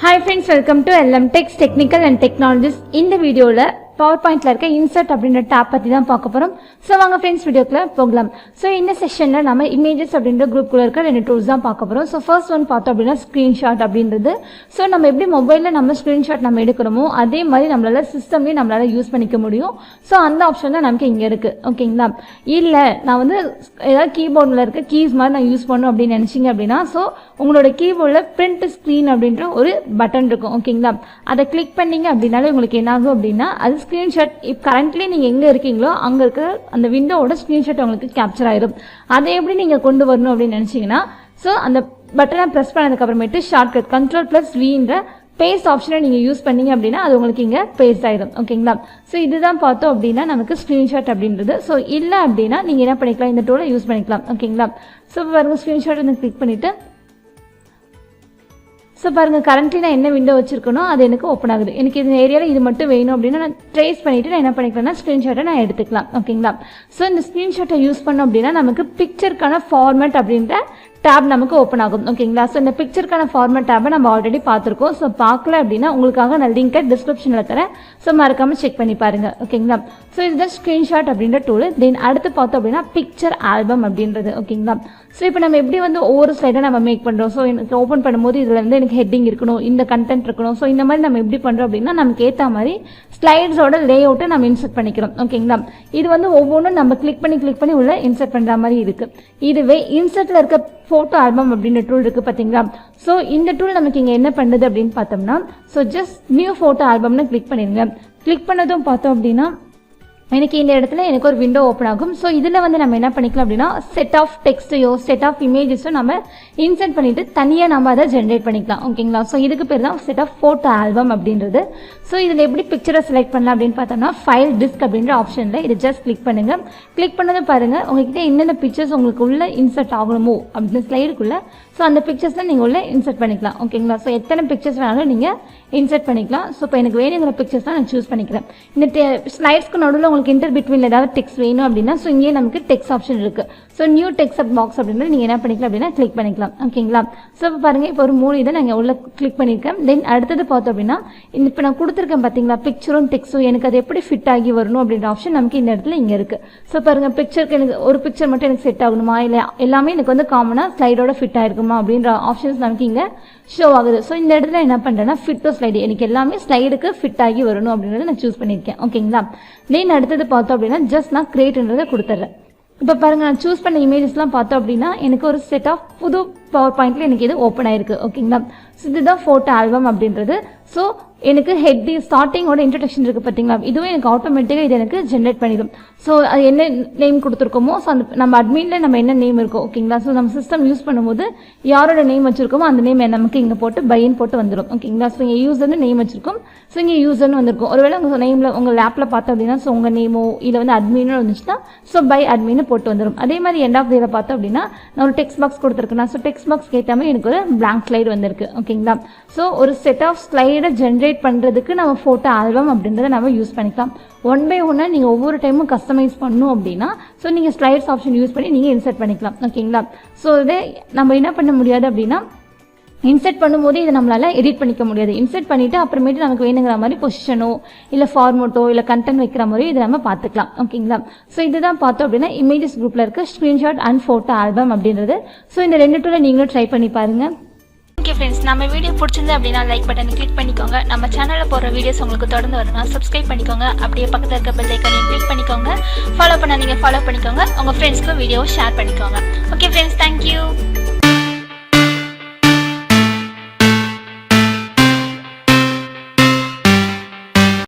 hi friends welcome to LM techs technical and technologies இந்த வீடியோவில் power பாயிண்ட்டில் இருக்க இன்சர்ட் அப்படின்ற டேப் பற்றி தான் பார்க்க போகிறோம் ஸோ வாங்க ஃப்ரெண்ட்ஸ் வீடியோக்குள்ளே போகலாம். ஸோ இந்த செஷனில் நம்ம இமேஜஸ் அப்படின்ற குரூப்குள்ளே இருக்க ரெண்டு டூல்ஸ் தான் பார்க்க போகிறோம் ஸோ ஃபர்ஸ்ட் ஒன் பார்த்தோம் அப்படின்னா ஸ்க்ரீன்ஷாட் அப்படின்றது. ஸோ நம்ம எப்படி மொபைலில் நம்ம ஸ்க்ரீன்ஷாட் நம்ம எடுக்கிறோமோ அதே மாதிரி நம்மளால் சிஸ்டம்லேயும் நம்மளால் யூஸ் பண்ணிக்க முடியும். ஸோ அந்த ஆப்ஷன் தான் நமக்கு இங்கே இருக்குது ஓகேங்களா இல்லை நான் வந்து ஏதாவது கீபோர்டில் இருக்க கீஸ் மாதிரி நான் யூஸ் பண்ணணும் அப்படின்னு நினச்சிங்க அப்படின்னா ஸோ உங்களோட கீபோர்டில் பிரிண்ட் ஸ்க்ரீன் அப்படின்ற ஒரு பட்டன் இருக்கும். ஓகேங்களா அதை கிளிக் பண்ணீங்க அப்படின்னாலே உங்களுக்கு என்னாகும் அப்படின்னா அது ஸ்க்ரீன்ஷாட் இப்போ கரண்ட்லி நீங்கள் எங்கே இருக்கீங்களோ அங்கே இருக்க அந்த விண்டோவோட ஸ்க்ரீன்ஷாட் உங்களுக்கு கேப்சர் ஆயிடும் அதை எப்படி நீங்கள் கொண்டு வரணும் அப்படின்னு நினச்சிங்கன்னா ஸோ அந்த பட்டனை ப்ரெஸ் பண்ணதுக்கப்புறமேட்டு ஷார்ட்கட் கண்ட்ரோல் ப்ளஸ் வின்ற பேஸ்ட் ஆப்ஷனை நீங்கள் யூஸ் பண்ணீங்க அப்படின்னா அது உங்களுக்கு இங்கே பேஸ்ட் ஆயிடும் ஓகேங்களா ஸோ இதுதான் பார்த்தோம் அப்படின்னா நமக்கு ஸ்க்ரீன்ஷாட் அப்படின்றது. ஸோ இல்லை அப்படின்னா நீங்கள் என்ன பண்ணிக்கலாம்? இந்த டூலை யூஸ் பண்ணிக்கலாம். ஓகேங்களா ஸோ பாருங்க ஸ்க்ரீன்ஷாட் வந்து கிளிக் பண்ணிவிட்டு ஸோ பாருங்கள் கரண்ட்லி நான் என்ன விண்டோ வச்சிருக்கனோ அது எனக்கு ஓப்பன் ஆகுது. எனக்கு இந்த ஏரியாவில் இது மட்டும் வேணும் அப்படின்னா நான் ட்ரேஸ் பண்ணிவிட்டு நான் என்ன பண்ணிக்கிறேன்னா ஸ்க்ரீன்ஷாட்டை நான் எடுத்துக்கலாம். ஓகேங்களா ஸோ இந்த ஸ்க்ரீன்ஷாட்டை யூஸ் பண்ணோம் அப்படின்னா நமக்கு பிக்சருக்கான ஃபார்மேட் அப்படின்ற டேப் நமக்கு ஓப்பன் ஆகும். ஓகேங்களா ஸோ இந்த பிக்சருக்கான ஃபார்மேட் டேப்பை நம்ம ஆல்ரெடி பார்த்துருக்கோம். ஸோ பார்க்கல அப்படின்னா உங்களுக்காக நான் லிங்கை டிஸ்கிரிப்ஷனில் தரேன். ஸோ மறக்காமல் செக் பண்ணி பாருங்கள் ஓகேங்களா ஸோ இதுதான் ஸ்க்ரீன்ஷாட் அப்படின்ற டூல் தென் அடுத்து பார்த்தோம் அப்படின்னா பிக்சர் ஆல்பம் அப்படின்றது. ஓகேங்களா ஸோ இப்போ நம்ம எப்படி வந்து ஒவ்வொரு ஸ்லைடாக நம்ம மேக் பண்ணுறோம் ஸோ எனக்கு ஓப்பன் பண்ணும்போது இதில் வந்து எனக்கு ஹெட்டிங் இருக்கணும் இந்த கண்டென்ட் இருக்கணும். ஸோ இந்த மாதிரி நம்ம எப்படி பண்ணுறோம் அப்படின்னா நமக்கு ஏற்ற மாதிரி ஸ்லைட்ஸோட லே அவுட்டை நம்ம இன்சர்ட் பண்ணிக்கிறோம். ஓகேங்களா இது வந்து ஒவ்வொன்றும் நம்ம கிளிக் பண்ணி கிளிக் பண்ணி உள்ள இன்சர்ட் பண்ணுற மாதிரி இருக்குது இதுவே இன்சர்ட்டில் இருக்க ஃபோட்டோ ஆல்பம் அப்படின்ற டூல் இருக்குது பார்த்தீங்களா ஸோ இந்த டூல் நமக்கு இங்கே என்ன பண்ணுது அப்படின்னு பார்த்தோம்னா ஸோ ஜஸ்ட் நியூ ஃபோட்டோ ஆல்பம்னு கிளிக் பண்ணிடுங்க. கிளிக் பண்ணதும் பார்த்தோம் அப்படின்னா எனக்கு இந்த இடத்துல எனக்கு ஒரு விண்டோ ஓப்பன் ஆகும். ஸோ இதில் வந்து நம்ம என்ன பண்ணிக்கலாம் அப்படின்னா செட் ஆஃப் டெக்ஸ்ட்டையோ செட் ஆஃப் இமேஜஸோ நம்ம இன்சர்ட் பண்ணிவிட்டு தனியாக நம்ம அதை ஜென்ரேட் பண்ணிக்கலாம். ஓகேங்களா ஸோ இதுக்கு பேர் தான் செட் ஆஃப் ஃபோட்டோ ஆல்பம் அப்படின்றது. ஸோ இதில் எப்படி பிக்சரை செலக்ட் பண்ணலாம் அப்படின்னு பார்த்தோம்னா ஃபைல் டிஸ்க் அப்படின்ற ஆப்ஷனில் இது ஜஸ்ட் கிளிக் பண்ணுங்கள் கிளிக் பண்ணதும் பாருங்கள் உங்ககிட்ட என்னென்ன பிக்சர்ஸ் உங்களுக்கு உள்ள இன்சர்ட் ஆகணுமோ அப்படின்னு ஸ்லைடுக்குள்ளே ஸோ அந்த பிக்சர்ஸை நீங்கள் உள்ள இன்சர்ட் பண்ணிக்கலாம். ஓகேங்களா ஸோ எத்தனை பிக்சர்ஸ் வேணாலும் நீங்கள் இன்சர்ட் பண்ணிக்கலாம். ஸோ இப்போ எனக்கு வேணுங்கிற பிக்சர்ஸ் தான் நான் சூஸ் பண்ணிக்கிறேன். இந்த ஸ்லைட்ஸ்க்கு நடுவில் உங்களுக்கு இன்டர் பிட்வீன் ஏதாவது டெக்ஸ்ட் வேணும் அப்படின்னா ஸோ இங்கேயே நமக்கு டெக்ஸ்ட் ஆப்ஷன் இருக்குது ஸோ நியூ டெக்ஸ்ட் பாக்ஸ் அப்படின்றது நீங்கள் என்ன பண்ணிக்கலாம் அப்படின்னா கிளிக் பண்ணிக்கலாம். ஓகேங்களா ஸோ இப்போ பாருங்கள் இப்போ ஒரு மூணு இதை நாங்கள் உள்ள கிளிக் பண்ணியிருக்கேன். தென் அடுத்தது பார்த்தோம் அப்படின்னா இந்த இப்போ நான் கொடுத்துருக்கேன் பார்த்தீங்களா பிக்சரும் டெக்ஸ்டும் எனக்கு அது எப்படி ஃபிட் ஆகி வரணும் அப்படின்ற ஆப்ஷன் நமக்கு இந்த இடத்துல இங்கே இருக்குது ஸோ பாருங்கள் பிக்சருக்கு எனக்கு ஒரு பிக்சர் மட்டும் எனக்கு செட் ஆகணுமா இல்லை எல்லாமே எனக்கு வந்து காமனாக ஸ்லைடோட ஃபிட் ஆயிருக்குமா அப்படின்ற ஆப்ஷன்ஸ் நமக்கு இங்கே ஷோ ஆகுது. ஸோ இந்த இடத்துல என்ன பண்ணுறேன்னா ஃபிட் டு ஸ்லைடு எனக்கு எல்லாமே ஸ்லைடுக்கு ஃபிட் ஆகி வரணும் அப்படின்றத நான் சூஸ் பண்ணியிருக்கேன். ஓகேங்களா தென் அடுத்தது பார்த்தோம் அப்படின்னா ஜஸ்ட் நான் கிரியேட்ன்றதை கொடுத்துட்றேன். இப்போ பாருங்க நான் சூஸ் பண்ண இமேஜஸ்லாம் பார்த்தோம் அப்படின்னா எனக்கு ஒரு செட் ஆஃப் புது பவர் பாயிண்ட்ல எனக்கு இது ஓப்பன் ஆயிருக்கு ஓகேங்களா ஸோ இதுதான் ஃபோட்டோ ஆல்பம் அப்படின்றது. ஸோ எனக்கு ஹெட் ஸ்டார்டிங்கோட இன்ட்ரடக்ஷன் இருக்குது பார்த்தீங்களா இதுவும் எனக்கு ஆட்டோமேட்டிக்காக இது எனக்கு ஜென்ரேட் பண்ணிடும். ஸோ அது என்ன நேம் கொடுத்துருக்கோமோ ஸோ அந்த நம்ம அட்மினில் நம்ம என்ன நேம் இருக்கோ ஓகேங்களா ஸோ நம்ம சிஸ்டம் யூஸ் பண்ணும்போது யாரோட நேம் வச்சிருக்கோமோ அந்த நேம் நமக்கு இங்கே போட்டு பையன் போட்டு வந்துடும் ஓகேங்களா ஸோ இங்கே யூசர்னு நேம் வச்சிருக்கோம். ஸோ இங்கே யூசர்னு வந்திருக்கும். ஒருவேளை உங்கள் நேமில் உங்கள் லேப்பில் பார்த்தோம் அப்படின்னா ஸோ உங்கள் நேமோ இல்லை வந்து அட்மின்னு வந்துச்சுன்னா ஸோ பை அட்மின்னு போட்டு வந்துடும் அதே மாதிரி எண்ட் ஆஃப் டேல பார்த்தோம் அப்படின்னா நான் ஒரு டெக்ஸ்ட் பாக்ஸ் கொடுத்துருக்கேன். ஸோ டெக்ஸ்ட் பாக்ஸ் கேட்ட மாதிரி எனக்கு ஒரு பிளாங்க் ஸ்லைடு வந்திருக்கு ஓகேங்களா ஸோ ஒரு செட் ஆஃப் ஸ்லைடை ஜென்ரேட் பண்ணுறதுக்கு நம்ம ஃபோட்டோ ஆல்பம் அப்படின்றத நம்ம யூஸ் பண்ணிக்கலாம். ஒன் பை ஒன்னாக நீங்கள் ஒவ்வொரு டைமும் கஸ்டமைஸ் பண்ணணும் அப்படின்னா ஸோ நீங்கள் ஸ்லைட்ஸ் ஆப்ஷன் யூஸ் பண்ணி நீங்கள் இன்சர்ட் பண்ணிக்கலாம் ஓகேங்களா ஸோ இதே நம்ம என்ன பண்ண முடியாது அப்படின்னா இன்செர்ட் பண்ணும்போது இதை நம்மளால் எடிட் பண்ணிக்க முடியாது. இன்செர்ட் பண்ணிவிட்டு அப்புறமேட்டு நமக்கு வேணுங்கிற மாதிரி பொசிஷனோ இல்லை ஃபார்மோட்டோ இல்லை கண்டென்ட் வைக்கிற மாதிரி இதை நம்ம பார்த்துக்கலாம். ஓகேங்களா ஸோ இதுதான் பார்த்தோம் அப்படின்னா இமேஜஸ் குரூப்பில் இருக்க ஸ்க்ரீன்ஷாட் அண்ட் ஃபோட்டோ ஆல்பம் அப்படின்றது. ஸோ இந்த ரெண்டு டூல நீங்களும் ட்ரை பண்ணி பாருங்கள் ஓகே ஃப்ரெண்ட்ஸ் நம்ம வீடியோ பிடிச்சிருந்து அப்படின்னா லைக் பட்டனை கிளிக் பண்ணிக்கோங்க. நம்ம சேனலில் போடுற வீடியோஸ் உங்களுக்கு தொடர்ந்து வரணும்னா சப்ஸ்கிரைப் பண்ணிக்கோங்க. அப்படியே பக்கத்தில் இருக்க பெல் ஐக்கனையும் கிளிக் பண்ணிக்கோங்க. ஃபாலோ பண்ண நீங்கள் ஃபாலோ பண்ணிக்கோங்க உங்கள் ஃப்ரெண்ட்ஸ்க்கும் வீடியோவை ஷேர் பண்ணிக்கோங்க. Okay friends